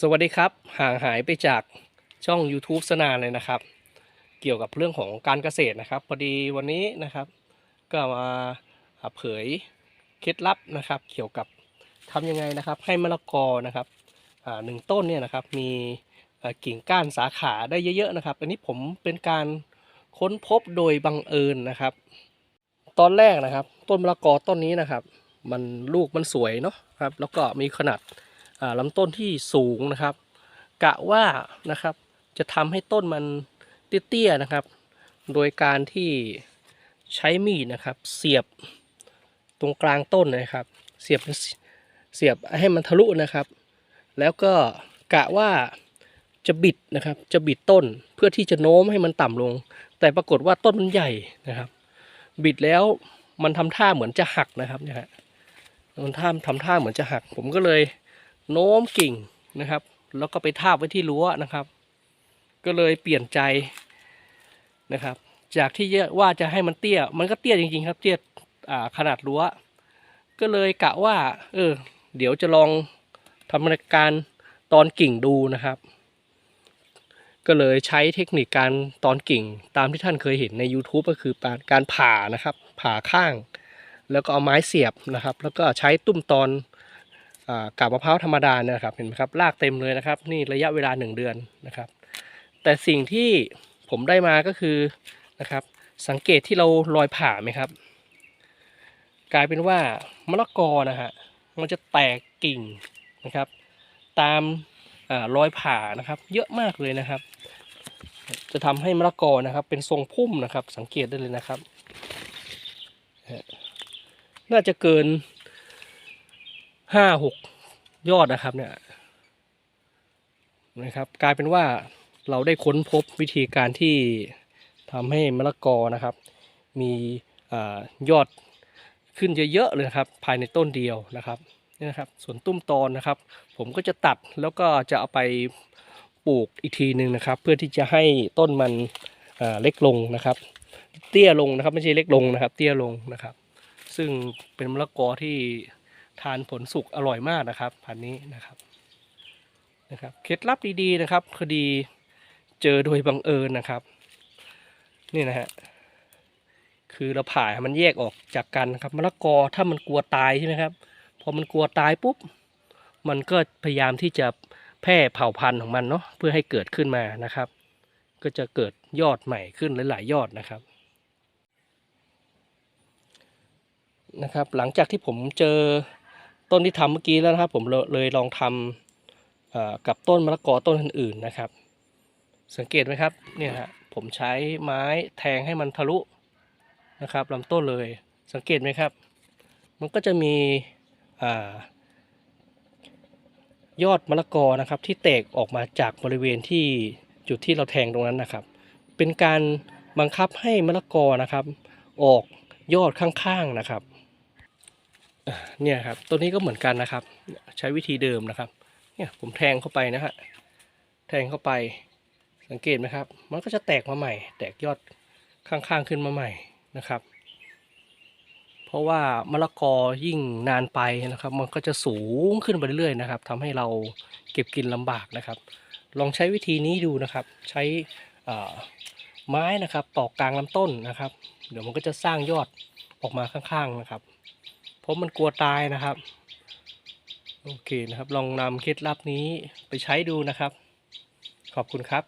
สวัสดีครับ ห่างหายไปจากช่อง YouTube สนานเลยนะครับ เกี่ยวกับเรื่องของการเกษตรนะครับพอดีวันนี้นะครับ ก็มาเผยเคล็ดลับนะครับ เกี่ยวกับทำยังไงนะครับ ให้มะละกอนะครับหนึ่งต้นเนี่ยนะครับมีกิ่งก้านสาขาได้เยอะๆนะครับ อันนี้ผมเป็นการค้นพบโดยบังเอิญนะครับ ตอนแรกนะครับ ต้นมะละกอต้นนี้นะครับ มันลูกมันสวยเนาะครับ แล้วก็มีขนาด ลำต้นที่สูงนะครับ กะว่านะครับจะทำให้ต้นมันเตี้ยๆนะครับ โดยการที่ใช้มีดนะครับ เสียบตรงกลางต้นนะครับ เสียบเสียบให้มันทะลุนะครับ แล้วก็กะว่าจะบิดนะครับ จะบิดต้นเพื่อที่จะโน้มให้มันต่ำลง แต่ปรากฏว่าต้นมันใหญ่นะครับ บิดแล้วมันทำท่าเหมือนจะหักนะครับเนี่ยฮะมันท่าทำท่าเหมือนจะหัก ผมก็เลย โน้มกิ่งนะครับ แล้วก็ไปทาบไว้ที่รั้วนะครับ ก็เลยเปลี่ยนใจนะครับ จากที่ว่าจะให้มันเตี้ย มันก็เตี้ยจริงๆครับ เตี้ยขนาดรั้ว ก็เลยกะว่า เออ เดี๋ยวจะลองทำการตอนกิ่งดูนะครับ ก็เลยใช้เทคนิคการตอนกิ่งตามที่ท่านเคยเห็นใน YouTube ก็คือการผ่านะครับ ผ่าข้าง แล้วก็เอาไม้เสียบนะครับ แล้วก็ใช้ตุ้มตอน กาบมะพร้าวธรรมดาเนี่ยนะครับเห็นไหมครับรากเต็มเลยนะครับ นี่ระยะเวลาหนึ่งเดือนนะครับ แต่สิ่งที่ผมได้มาก็คือนะครับ สังเกตที่เรารอยผ่าไหมครับ กลายเป็นว่ามะละกอนะฮะมันจะแตกกิ่งนะครับ ตามอรอยผ่านะครับ เยอะมากเลยนะครับ จะทำให้มะละกอนะครับ เป็นทรงพุ่มนะครับ สังเกตได้เลยนะครับ น่าจะเกิน ห้าหกยอดนะครับเนี่ยนะครับ กลายเป็นว่าเราได้ค้นพบวิธีการที่ทำให้มะละกอนะครับ มีอยอดขึ้นเยอะๆเลยนะครับ ภายในต้นเดียวนะครับนี่นะครับ ส่วนตุ้มตอนนะครับ ผมก็จะตัดแล้วก็จะเอาไปปลูกอีกทีหนึ่งนะครับ เพื่อที่จะให้ต้นมันเล็กลงนะครับ เตี้ยลงนะครับ ไม่ใช่เล็กลงนะครับ เตี้ยลงนะครับ ซึ่งเป็นมะละกอที่ ทานผลสุกอร่อยมากนะครับพันนี้นะครับนะครับเคล็ดลับดีๆนะครับคดีเจอโดยบังเอิญนะครับ นี่นะฮะคือเราผ่ามันแยกออกจากกันนะครับมะละกอถ้ามันกลัวตายใช่ไหมครับพอมันกลัวตายปุ๊บมันก็พยายามที่จะแพร่เผ่าพันธุ์ของมันเนาะเพื่อให้เกิดขึ้นมานะครับ ก็จะเกิดยอดใหม่ขึ้นหลายๆยอดนะครับนะครับ หลังจากที่ผมเจอ ต้นที่ทำเมื่อกี้แล้วนะครับ ผมเลยลองทำเอ่อกับต้นมะละกอต้นอื่นๆนะครับ สังเกตไหมครับเนี่ยฮะผมใช้ไม้แทงให้มันทะลุนะครับลำต้นเลยสังเกตไหมครับ มันก็จะมีอยอดมะละกอนะครับ ที่แตกออกมาจากบริเวณที่จุดที่เราแทงตรงนั้นนะครับ เป็นการบังคับให้มะละกอนะครับ ออกยอดข้างๆนะครับ เนี่ยครับตัวนี้ก็เหมือนกันนะครับ ใช้วิธีเดิมนะครับ เนี่ยผมแทงเข้าไปนะฮะแทงเข้าไปสังเกตไหมครับ มันก็จะแตกมาใหม่ แตกยอดข้างๆขึ้นมาใหม่นะครับ เพราะว่ามะละกอยิ่งนานไปนะครับ มันก็จะสูงขึ้นไปเรื่อยๆนะครับทำให้เราเก็บกินลำบากนะครับ ลองใช้วิธีนี้ดูนะครับ ใช้ไม้นะครับตอกกลางลำต้นนะครับ เดี๋ยวมันก็จะสร้างยอดออกมาข้างๆนะครับ เพราะมันกลัวตายนะครับ โอเคนะครับ ลองนำเคล็ดลับนี้ไปใช้ดูนะครับ ขอบคุณครับ